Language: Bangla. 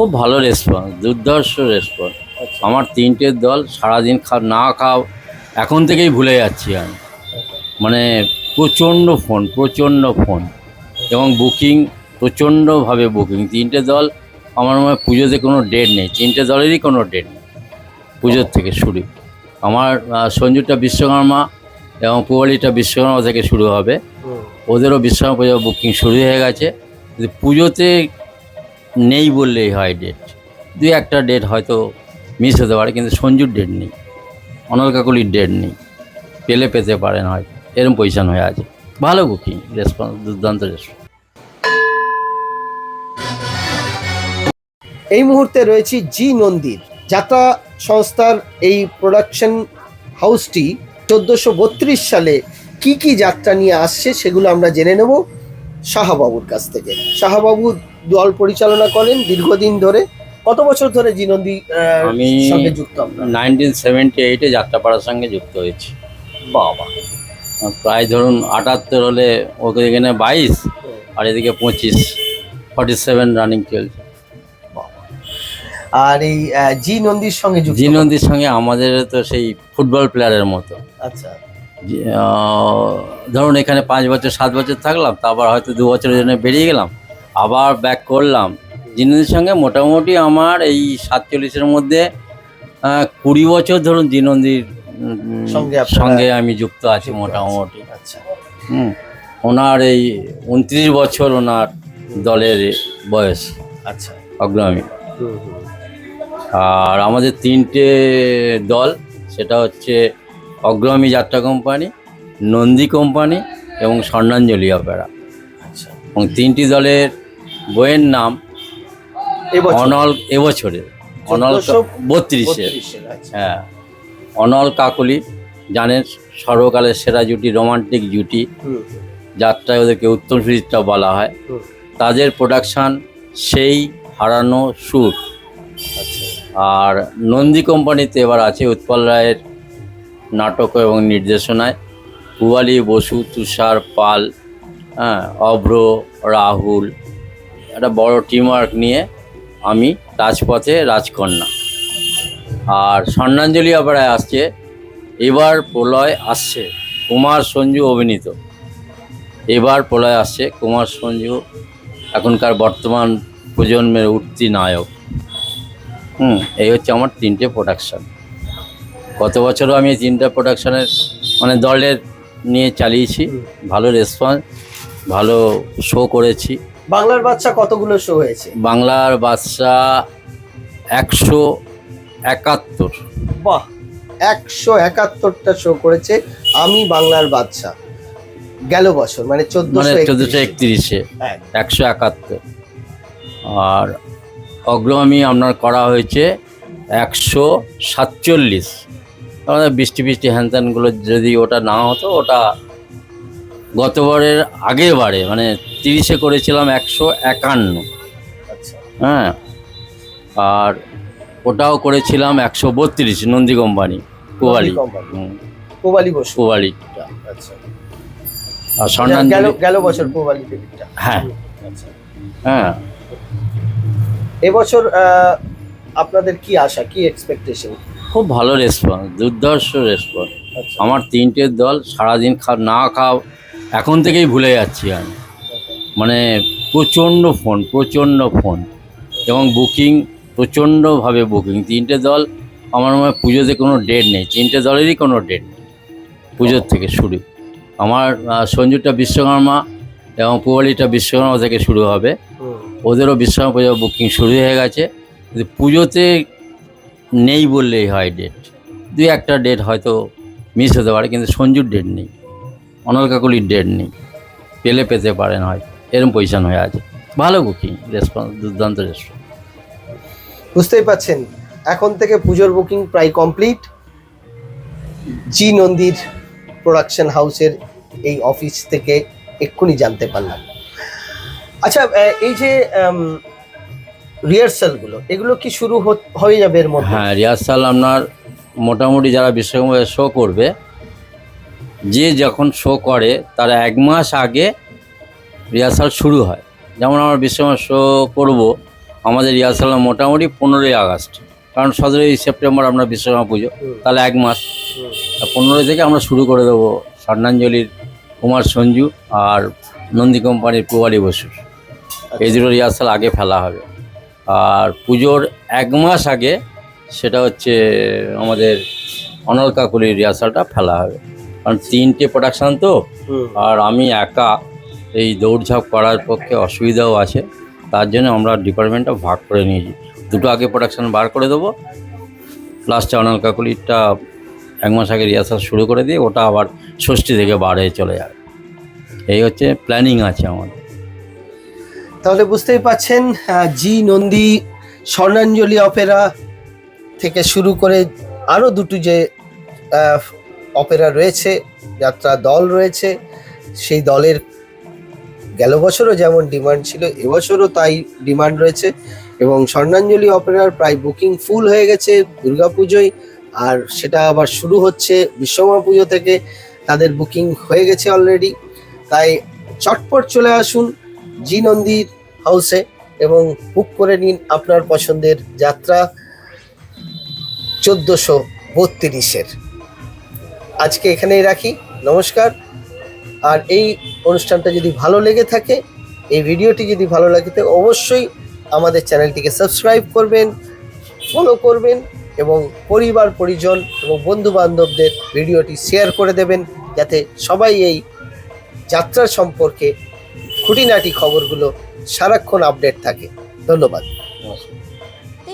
খুব ভালো রেসপন্স দুর্ধর্ষ রেসপন্স আমার তিনটে দল সারাদিন খা না খাও এখন থেকেই ভুলে যাচ্ছি আমি। মানে প্রচণ্ড ফোন প্রচণ্ড ফোন এবং বুকিং প্রচণ্ডভাবে বুকিং তিনটে দল আমার মনে হয় পুজোতে কোনো ডেট নেই। তিনটে দলেরই কোনো ডেট নেই পুজোর থেকে শুরু। আমার সঞ্জুটা বিশ্বকর্মা এবং পুয়ালিটা বিশ্বকর্মা থেকে শুরু হবে। ওদেরও বিশ্বকর্মা পুজো বুকিং শুরু হয়ে গেছে। পুজোতে নেই বললেই হয় ডেট দু একটা ডেট হয়তো মিস হতে পারে, কিন্তু সঞ্জুর ডেট নেই, অনল কাকুলির ডেট নেই। পেলে পেতে পারেন হয়তো এরম পজিশন হয়ে আছে। ভালো বুকিং রেসপন্স দুর্দান্ত রেসপন্স এই মুহূর্তে রয়েছি জি নন্দীর। যাত্রা সংস্থার এই প্রোডাকশন হাউসটি চোদ্দোশো বত্রিশ সালে কি কি যাত্রা নিয়ে আসছে সেগুলো আমরা জেনে নেব। শাহবাবুর কাছ থেকে। শাহবাবু দল পরিচালনা করেন দীর্ঘদিন ধরে। কত বছর ধরে জি নন্দী আহ, আমি- সঙ্গে যুক্ত নাইনটিন সেভেন্টি এইটে যাত্রাপাড়ার সঙ্গে যুক্ত হয়েছি। বাবা। প্রায় ধরুন আটাত্তর হলে ওকে এখানে বাইশ আর এদিকে পঁচিশ ফর্টি সেভেন রানিং চলছে আর এই জি নন্দীর সঙ্গে জি নদীর সঙ্গে আমাদের তো সেই ফুটবল প্লেয়ারের মতো। আচ্ছা। ধরুন এখানে পাঁচ বছর সাত বছর থাকলাম তারপর হয়তো দু বছরের জন্য বেরিয়ে গেলাম। আবার ব্যাক করলাম। জিনুদের সঙ্গে মোটামুটি আমার এই সাতচল্লিশের মধ্যে কুড়ি বছর ধরুন জিনন্দির সঙ্গে সঙ্গে আমি যুক্ত আছি মোটামুটি। আচ্ছা। হুম ওনার এই উনত্রিশ বছর ওনার দলের বয়স। আচ্ছা। অগ্রমী। আর আমাদের তিনটে দল সেটা হচ্ছে অগ্রমী যাত্রা কোম্পানি নন্দী কোম্পানি এবং স্বর্ণাঞ্জলি অপেরা। আচ্ছা। এবং তিনটি দলের বইয়ের নাম অনল এবছরের অনল বত্রিশে আচ্ছা। হ্যাঁ। অনল কাকলি জানেন সর্বকালের সেরা জুটি রোমান্টিক জুটি। যাত্রায় ওদেরকে উত্তম সুচিত্রা বলা হয়। তাদের প্রোডাকশান সেই হারানো সুর। আচ্ছা। আর নন্দী কোম্পানিতে এবার আছে উৎপল রায়ের নাটক এবং নির্দেশনায়। পুয়ালি বসু তুষার পাল হ্যাঁ অভ্র রাহুল একটা বড় টিমওয়ার্ক নিয়ে আমি রাজপথে রাজকন্যা। আর স্বর্ণাঞ্জলি অপেরায় আসছে, এবার প্রলয় আসছে, কুমার সঞ্জু অভিনীত। এবার প্রলয় আসছে, কুমার সঞ্জু এখনকার বর্তমান প্রজন্মের উঠতি নায়ক। হুম, এই হচ্ছে আমার তিনটে প্রোডাকশান গত বছরও আমি তিনটে প্রোডাকশানের মানে দলের নিয়ে চালিয়েছি, ভালো রেসপন্স ভালো শো করেছি। বাংলার বাচ্চা কতগুলো শো হয়েছে? বাংলার বাদশা একশো একাত্তর। বাহ একশো একাত্তরটা শো করেছে আমি বাংলার বাচ্চা। গেল বছর মানে মানে চোদ্দশো একত্রিশে হ্যাঁ। একশো একাত্তর। আর অগ্রগামী আপনার করা হয়েছে একশো সাতচল্লিশ। আমাদের বৃষ্টি বৃষ্টি হ্যানত্যানগুলো যদি ওটা না হতো ওটা গতবারের আগের বারে মানে তিরিশে করেছিলাম একশো একান্ন। আচ্ছা। হ্যাঁ। আর ওটাও করেছিলাম একশো বত্রিশ নন্দী কোম্পানি কোয়ালি কোবালি বসু। কোয়ালিটা আচ্ছা। আর গেল গেল বছর কোবালি দেবীটা হ্যাঁ। আচ্ছা। হ্যাঁ। এবছর আপনাদের কি আশা কি এক্সপেকটেশন খুব ভালো রেসপন্স দুর্ধর্ষ রেসপন্স আমার তিনটে দল সারাদিন খা না খাও এখন থেকেই ভুলে যাচ্ছি আমি মানে প্রচণ্ড ফোন প্রচণ্ড ফোন। এবং বুকিং প্রচণ্ডভাবে বুকিং। তিনটে দল আমার মনে হয় পুজোতে কোনো ডেট নেই। তিনটে দলেরই কোনো ডেট নেই পুজোর থেকে শুরু। আমার সঞ্জুটা বিশ্বকর্মা এবং পুয়ালিটা বিশ্বকর্মা থেকে শুরু হবে। ওদেরও বিশ্বকর্মা পুজো বুকিং শুরু হয়ে গেছে। কিন্তু পুজোতে নেই বললেই হয় ডেট দুই একটা ডেট হয়তো মিস হতে পারে কিন্তু সঞ্জুর ডেট নেই। অনল কাকুলির ডেট নেই। পেলে পেতে পারেন হয় এরম পজিশন হয়ে আছে। ভালো বুকিং রেসপন্স দুর্দান্ত রেসপন্স বুঝতেই পাচ্ছেন এখন থেকে পুজোর বুকিং প্রায় কমপ্লিট জি নন্দীর প্রোডাকশন হাউসের এই অফিস থেকে এক্ষুনি জানতে পারলাম। আচ্ছা এই যে রিহার্সালগুলো এগুলো কি শুরু হয়ে যাবে এর মধ্যে? হ্যাঁ রিহার্সাল আপনার মোটামুটি যারা বিশ্বকর্মা শো করবে যে যখন শো করে, তার এক মাস আগে রিহার্সাল শুরু হয়। যেমন আমরা বিশ্বকর্মা শো করব, আমাদের রিহার্সাল মোটামুটি পনেরোই আগস্ট। কারণ সতেরোই সেপ্টেম্বর আমরা বিশ্বকর্মা পুজো, তাহলে এক মাস। পনেরোই থেকে আমরা শুরু করে দেবো স্বর্ণাঞ্জলির কুমার সঞ্জু আর নন্দী কোম্পানির কুয়ারি বসুর। এই দুটো রিহার্সাল আগে ফেলা হবে। আর পুজোর এক মাস আগে সেটা হচ্ছে আমাদের অনল কাকুলির রিহার্সালটা ফেলা হবে। কারণ তিনটে প্রোডাকশান তো আর আমি একা এই দৌড়ঝাঁপ করার পক্ষে অসুবিধাও আছে। তার জন্য আমরা ডিপার্টমেন্টটা ভাগ করে নিয়েছি। দুটো আগে প্রোডাকশান বার করে দেবো লাস্টে অনল কাকুলিরটা এক মাস আগে রিহার্সাল শুরু করে দিয়ে ওটা আবার ষষ্ঠী থেকে বার হয়ে চলে যাবে। এই হচ্ছে প্ল্যানিং আছে আমাদের। তাহলে বুঝতেই পাচ্ছেন জি নন্দী স্বর্ণাঞ্জলি অপেরা থেকে শুরু করে আরও দুটো যে অপেরা রয়েছে, যাত্রা দল রয়েছে, সেই দলের গেল বছরও যেমন ডিমান্ড ছিল, এবছরও তাই ডিমান্ড রয়েছে এবং স্বর্ণাঞ্জলি অপেরার প্রায় বুকিং ফুল হয়ে গেছে দুর্গাপুজোয় আর সেটা আবার শুরু হচ্ছে বিশ্বকর্মা পুজো থেকে, তাদের বুকিং হয়ে গেছে অলরেডি তাই চটপট চলে আসুন জি নন্দীর হাউসে এবং বুক করে নিন আপনার পছন্দের যাত্রা চোদ্দোশো বত্রিশের। আজকে এখানেই রাখি। নমস্কার। আর এই অনুষ্ঠানটা যদি ভালো লেগে থাকে, এই ভিডিওটি যদি ভালো লাগে, তো অবশ্যই আমাদের চ্যানেলটিকে সাবস্ক্রাইব করবেন, ফলো করবেন এবং পরিবার, পরিজন এবং বন্ধু বান্ধবদের ভিডিওটি শেয়ার করে দেবেন, যাতে সবাই এই যাত্রার সম্পর্কে খুঁটিনাটি খবরগুলো সারাক্ষণ আপডেট থাকে। ধন্যবাদ। এই